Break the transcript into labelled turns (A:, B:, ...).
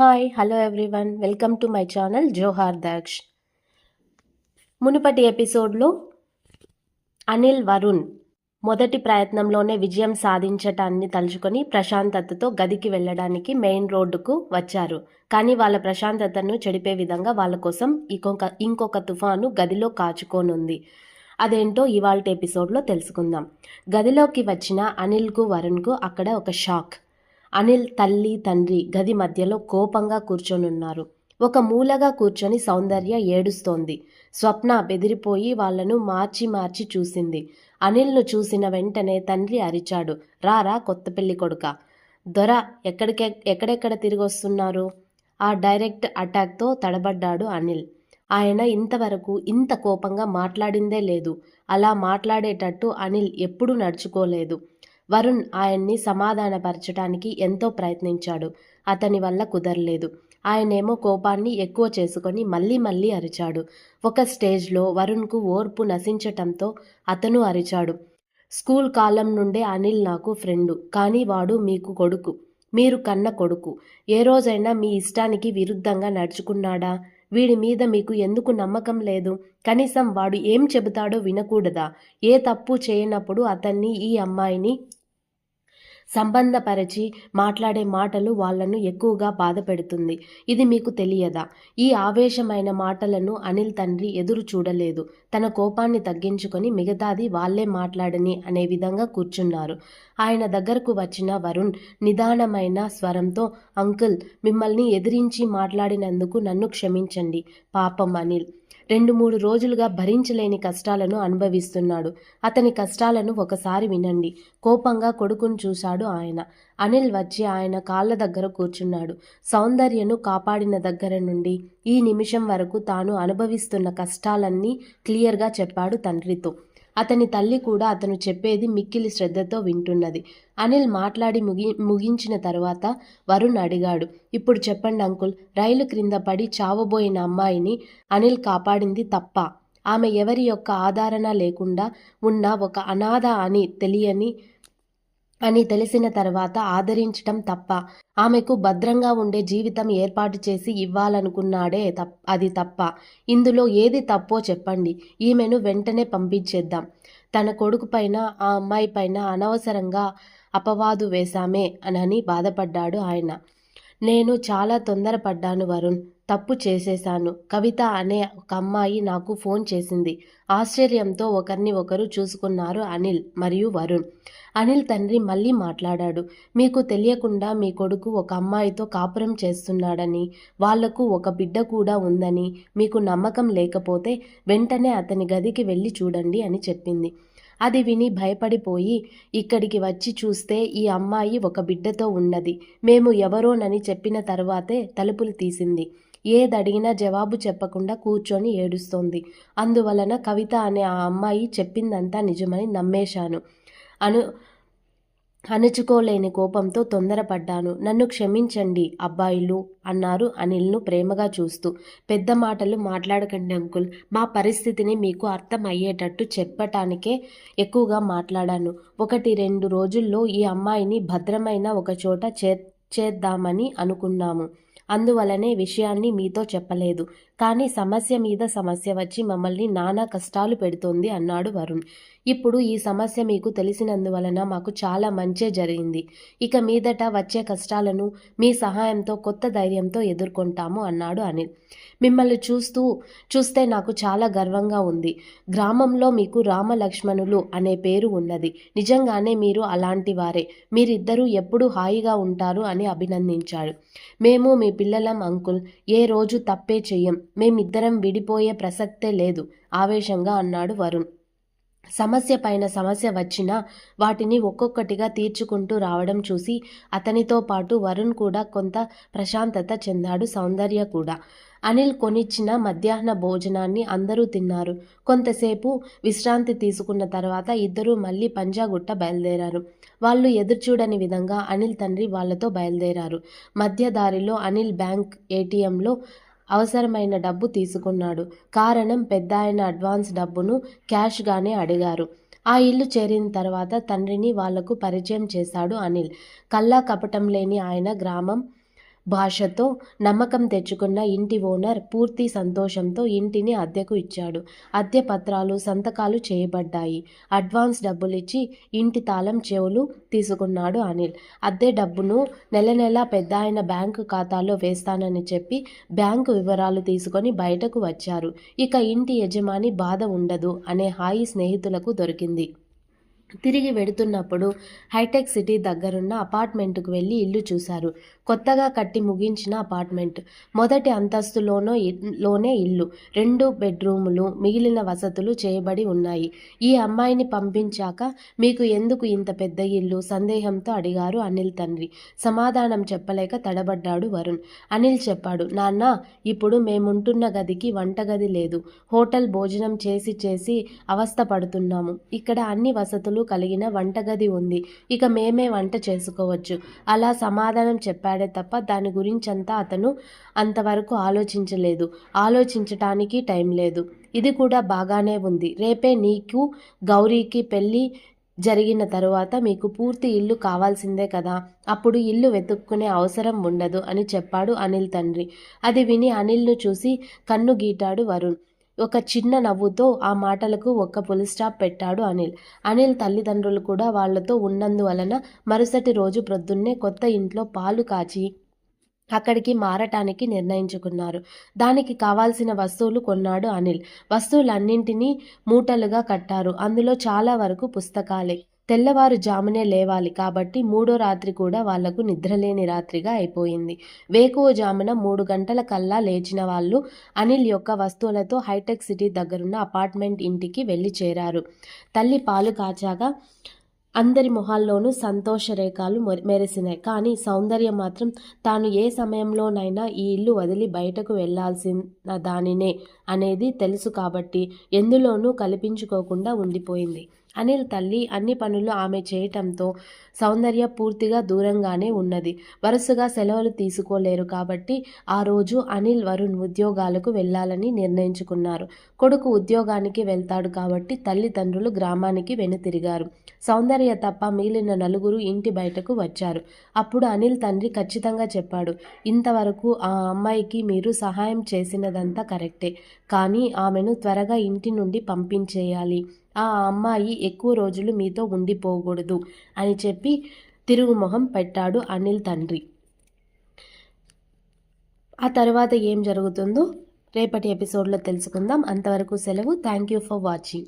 A: Hi hello everyone welcome to my channel జోహార్ దాక్ష్ మునుపటి ఎపిసోడ్లో అనిల్ వరుణ్ మొదటి ప్రయత్నంలోనే విజయం సాధించటాన్ని తలుచుకొని ప్రశాంతతతో గదికి వెళ్ళడానికి మెయిన్ రోడ్డుకు వచ్చారు. కానీ వాళ్ళ ప్రశాంతతను చెడిపే విధంగా వాళ్ళ కోసం ఇంకొక ఇంకొక తుఫాను గదిలో కాచుకోనుంది. అదేంటో ఇవాళ ఎపిసోడ్లో తెలుసుకుందాం. గదిలోకి వచ్చిన అనిల్కు వరుణ్కు అక్కడ ఒక షాక్. అనిల్ తల్లి తండ్రి గది మధ్యలో కోపంగా కూర్చొనున్నారు. ఒక మూలగా కూర్చొని సౌందర్య ఏడుస్తోంది. స్వప్న బెదిరిపోయి వాళ్ళను మార్చి మార్చి చూసింది. అనిల్ను చూసిన వెంటనే తండ్రి అరిచాడు. రారా కొత్త పెళ్ళి కొడుక. దొర ఎక్కడికె ఎక్కడెక్కడ తిరిగి వస్తున్నారు ఆ డైరెక్ట్ అటాక్తో తడబడ్డాడు అనిల్. ఆయన ఇంతవరకు ఇంత కోపంగా మాట్లాడిందే లేదు. అలా మాట్లాడేటట్టు అనిల్ ఎప్పుడూ నడుచుకోలేదు. వరుణ్ ఆయన్ని సమాధానపరచడానికి ఎంతో ప్రయత్నించాడు. అతని వల్ల కుదరలేదు. ఆయనేమో కోపాన్ని ఎక్కువ చేసుకొని మళ్ళీ మళ్ళీ అరిచాడు. ఒక స్టేజ్లో వరుణ్కు ఓర్పు నశించటంతో అతను అరిచాడు. స్కూల్ కాలం నుండే అనిల్ నాకు ఫ్రెండు. కానీ వాడు మీకు కొడుకు. మీరు కన్న కొడుకు. ఏ రోజైనా మీ ఇష్టానికి విరుద్ధంగా నడుచుకున్నాడా? వీడి మీద మీకు ఎందుకు నమ్మకం లేదు? కనీసం వాడు ఏం చెబుతాడో వినకూడదా? ఏ తప్పు చేయనప్పుడు అతన్ని ఈ అమ్మాయిని సంబంధపరిచి మాట్లాడే మాటలు వాళ్ళను ఎక్కువగా బాధ పెడుతుంది ఇది మీకు తెలియదా? ఈ ఆవేశమైన మాటలను అనిల్ తండ్రి ఎదురు చూడలేదు. తన కోపాన్ని తగ్గించుకొని మిగతాది వాళ్ళే మాట్లాడని అనే విధంగా కూర్చున్నారు. ఆయన దగ్గరకు వచ్చిన వరుణ్ నిదానమైన స్వరంతో అంకుల్ మిమ్మల్ని ఎదిరించి మాట్లాడినందుకు నన్ను క్షమించండి. పాపం అనిల్. రెండు మూడు రోజులుగా భరించలేని కష్టాలను అనుభవిస్తున్నాడు. అతని కష్టాలను ఒకసారి వినండి. కోపంగా కొడుకును చూశాడు ఆయన. అనిల్ వచ్చి ఆయన కాళ్ళ దగ్గర కూర్చున్నాడు. సౌందర్యను కాపాడిన దగ్గర నుండి ఈ నిమిషం వరకు తాను అనుభవిస్తున్న కష్టాలన్నీ క్లియర్గా చెప్పాడు తండ్రితో. అతని తల్లి కూడా అతను చెప్పేది మిక్కిలి శ్రద్ధతో వింటున్నది. అనిల్ మాట్లాడి ముగి ముగించిన తర్వాత వరుణ్ అడిగాడు ఇప్పుడు చెప్పండి అంకుల్ రైలు క్రింద పడి చావబోయిన అమ్మాయిని అనిల్ కాపాడింది తప్ప ఆమె ఎవరి యొక్క ఆదరణ లేకుండా ఉన్న ఒక అనాథ అని తెలియని అని తెలిసిన తర్వాత ఆదరించటం తప్ప ఆమెకు భద్రంగా ఉండే జీవితం ఏర్పాటు చేసి ఇవ్వాలనుకున్నాడే తప్ అది తప్ప. ఇందులో ఏది తప్పో చెప్పండి. ఈమెను వెంటనే పంపించేద్దాం. తన కొడుకు పైన ఆ అమ్మాయి పైన అనవసరంగా అపవాదు వేశామే అనని బాధపడ్డాడు ఆయన. నేను చాలా తొందరపడ్డాను వరుణ్. తప్పు చేసేశాను. కవిత అనే ఒక అమ్మాయి నాకు ఫోన్ చేసింది. ఆశ్చర్యంతో ఒకరిని ఒకరు చూసుకున్నారు అనిల్ మరియు వరుణ్. అనిల్ తండ్రి మళ్ళీ మాట్లాడాడు. మీకు తెలియకుండా మీ కొడుకు ఒక అమ్మాయితో కాపురం చేస్తున్నాడని వాళ్ళకు ఒక బిడ్డ కూడా ఉందని మీకు నమ్మకం లేకపోతే వెంటనే అతని గదికి వెళ్ళి చూడండి అని చెప్పింది. అది విని భయపడిపోయి ఇక్కడికి వచ్చి చూస్తే ఈ అమ్మాయి ఒక బిడ్డతో ఉన్నది. మేము ఎవరోనని చెప్పిన తర్వాతే తలుపులు తీసింది. ఏదడిగినా జవాబు చెప్పకుండా కూర్చొని ఏడుస్తోంది. అందువలన కవిత అనే ఆ అమ్మాయి చెప్పిందంతా నిజమని నమ్మేశాను. అను అణుచుకోలేని కోపంతో తొందరపడ్డాను. నన్ను క్షమించండి అబ్బాయిలు అన్నారు అనిల్ను ప్రేమగా చూస్తూ. పెద్ద మాటలు మాట్లాడకండి అంకుల్. మా పరిస్థితిని మీకు అర్థం అయ్యేటట్టు చెప్పటానికే ఎక్కువగా మాట్లాడాను. ఒకటి రెండు రోజుల్లో ఈ అమ్మాయిని భద్రమైన ఒక చోట చే చేద్దామని అనుకున్నాము. అందువలనే విషయాన్ని మీతో చెప్పలేదు. కానీ సమస్య మీద సమస్య వచ్చి మమ్మల్ని నానా కష్టాలు పెడుతోంది అన్నాడు వరుణ్. ఇప్పుడు ఈ సమస్య మీకు తెలిసినందువలన మాకు చాలా మంచే జరిగింది. ఇక మీదట వచ్చే కష్టాలను మీ సహాయంతో కొత్త ధైర్యంతో ఎదుర్కొంటాము అన్నాడు అనిల్. మిమ్మల్ని చూస్తూ చూస్తే నాకు చాలా గర్వంగా ఉంది. గ్రామంలో మీకు రామ లక్ష్మణులు అనే పేరు ఉన్నది. నిజంగానే మీరు అలాంటి వారే. మీరిద్దరూ ఎప్పుడూ హాయిగా ఉంటారు అని అభినందించాడు. మేము మీ పిల్లలం అంకుల్ ఏ రోజు తప్పే చెయ్యం. మేమిద్దరం విడిపోయే ప్రసక్తే లేదు ఆవేశంగా అన్నాడు వరుణ్. సమస్య పైన సమస్య వచ్చినా వాటిని ఒక్కొక్కటిగా తీర్చుకుంటూ రావడం చూసి అతనితో పాటు వరుణ్ కూడా కొంత ప్రశాంతత చెందాడు సౌందర్య కూడా. అనిల్ కొనిచ్చిన మధ్యాహ్న భోజనాన్ని అందరూ తిన్నారు. కొంతసేపు విశ్రాంతి తీసుకున్న తర్వాత ఇద్దరూ మళ్ళీ పంజాగుట్ట బయలుదేరారు. వాళ్ళు ఎదురుచూడని విధంగా అనిల్ తండ్రి వాళ్ళతో బయలుదేరారు. మధ్య దారిలో అనిల్ బ్యాంక్ ఏటీఎంలో అవసరమైన డబ్బు తీసుకున్నాడు. కారణం పెద్ద ఆయన అడ్వాన్స్ డబ్బును క్యాష్గానే అడిగారు. ఆ ఇల్లు చేరిన తర్వాత తండ్రిని వాళ్ళకు పరిచయం చేశాడు అనిల్. కల్లా కపటం లేని ఆయన గ్రామం భాషతో నమ్మకం తెచ్చుకున్న ఇంటి ఓనర్ పూర్తి సంతోషంతో ఇంటిని అద్దెకు ఇచ్చాడు. అద్దె పత్రాలు సంతకాలు చేయబడ్డాయి. అడ్వాన్స్ డబ్బులిచ్చి ఇంటి తాళం చెవులు తీసుకున్నాడు అనిల్. అద్దె డబ్బును నెల నెలా పెద్ద ఆయన బ్యాంకు ఖాతాలో వేస్తానని చెప్పి బ్యాంకు వివరాలు తీసుకొని బయటకు వచ్చారు. ఇక ఇంటి యజమాని బాధ ఉండదు అనే హాయి స్నేహితులకు దొరికింది. తిరిగి వెడుతున్నప్పుడు హైటెక్ సిటీ దగ్గరున్న అపార్ట్మెంటుకు వెళ్ళి ఇల్లు చూశారు. కొత్తగా కట్టి ముగించిన అపార్ట్మెంట్. మొదటి అంతస్తులోనో లోనే ఇల్లు. రెండు బెడ్రూములు మిగిలిన వసతులు చేయబడి ఉన్నాయి. ఈ అమ్మాయిని పంపించాక మీకు ఎందుకు ఇంత పెద్ద ఇల్లు? సందేహంతో అడిగారు అనిల్ తండ్రి. సమాధానం చెప్పలేక తడబడ్డాడు వరుణ్. అనిల్ చెప్పాడు నాన్న ఇప్పుడు మేముంటున్న గదికి వంటగది లేదు. హోటల్ భోజనం చేసి చేసి అవస్థ పడుతున్నాము ఇక్కడ అన్ని వసతులు కలిగిన వంటగది ఉంది. ఇక మేమే వంట చేసుకోవచ్చు. అలా సమాధానం చెప్పాడే తప్ప దాని గురించంతా అతను అంతవరకు ఆలోచించలేదు. ఆలోచించటానికి టైం లేదు. ఇది కూడా బాగానే ఉంది. రేపే నీకు గౌరీకి పెళ్ళి జరిగిన తరువాత మీకు పూర్తి ఇల్లు కావాల్సిందే కదా. అప్పుడు ఇల్లు వెతుక్కునే అవసరం ఉండదు అని చెప్పాడు అనిల్ తండ్రి. అది విని అనిల్ను చూసి కన్ను గీటాడు వరుణ్. ఒక చిన్న నవ్వుతో ఆ మాటలకు ఒక్క పులి స్టాప్ పెట్టాడు అనిల్. అనిల్ తల్లిదండ్రులు కూడా వాళ్ళతో ఉన్నందువలన మరుసటి రోజు ప్రొద్దున్నే కొత్త ఇంట్లో పాలు కాచి అక్కడికి మారటానికి నిర్ణయించుకున్నారు. దానికి కావాల్సిన వస్తువులు కొన్నాడు అనిల్. వస్తువులన్నింటినీ మూటలుగా కట్టారు. అందులో చాలా వరకు పుస్తకాలే. తెల్లవారుజామునే లేవాలి కాబట్టి మూడో రాత్రి కూడా వాళ్ళకు నిద్రలేని రాత్రిగా అయిపోయింది. వేకువజామున మూడు గంటల కల్లా లేచిన వాళ్ళు అనిల్ యొక్క వస్తువులతో హైటెక్ సిటీ దగ్గరున్న అపార్ట్మెంట్ ఇంటికి వెళ్ళి చేరారు. తల్లి పాలు కాచాక అందరి మొహాల్లోనూ సంతోష రేఖలు మెరిసినాయి. కానీ సౌందర్యం మాత్రం తాను ఏ సమయంలోనైనా ఈ ఇల్లు వదిలి బయటకు వెళ్ళాల్సిన దానినే అనేది తెలుసు కాబట్టి ఎందులోనూ కల్పించుకోకుండా ఉండిపోయింది. అనిల్ తల్లి అన్ని పనులు ఆమె చేయటంతో సౌందర్య పూర్తిగా దూరంగానే ఉన్నది. వరుసగా సెలవులు తీసుకోలేరు కాబట్టి ఆ రోజు అనిల్ వరుణ్ ఉద్యోగాలకు వెళ్ళాలని నిర్ణయించుకున్నారు. కొడుకు ఉద్యోగానికి వెళ్తాడు కాబట్టి తల్లిదండ్రులు గ్రామానికి వెనుతిరిగారు. సౌందర్య తప్ప మిగిలిన నలుగురు ఇంటి బయటకు వచ్చారు. అప్పుడు అనిల్ తండ్రి ఖచ్చితంగా చెప్పాడు ఇంతవరకు ఆ అమ్మాయికి మీరు సహాయం చేసినదంతా కరెక్టే. కానీ ఆమెను త్వరగా ఇంటి నుండి పంపించేయాలి. ఆ అమ్మాయి ఎక్కువ రోజులు మీతో ఉండిపోకూడదు అని చెప్పి తిరుగుమొహం పెట్టాడు అనిల్ తండ్రి. ఆ తర్వాత ఏం జరుగుతుందో రేపటి ఎపిసోడ్లో తెలుసుకుందాం. అంతవరకు సెలవు. Thank you for watching.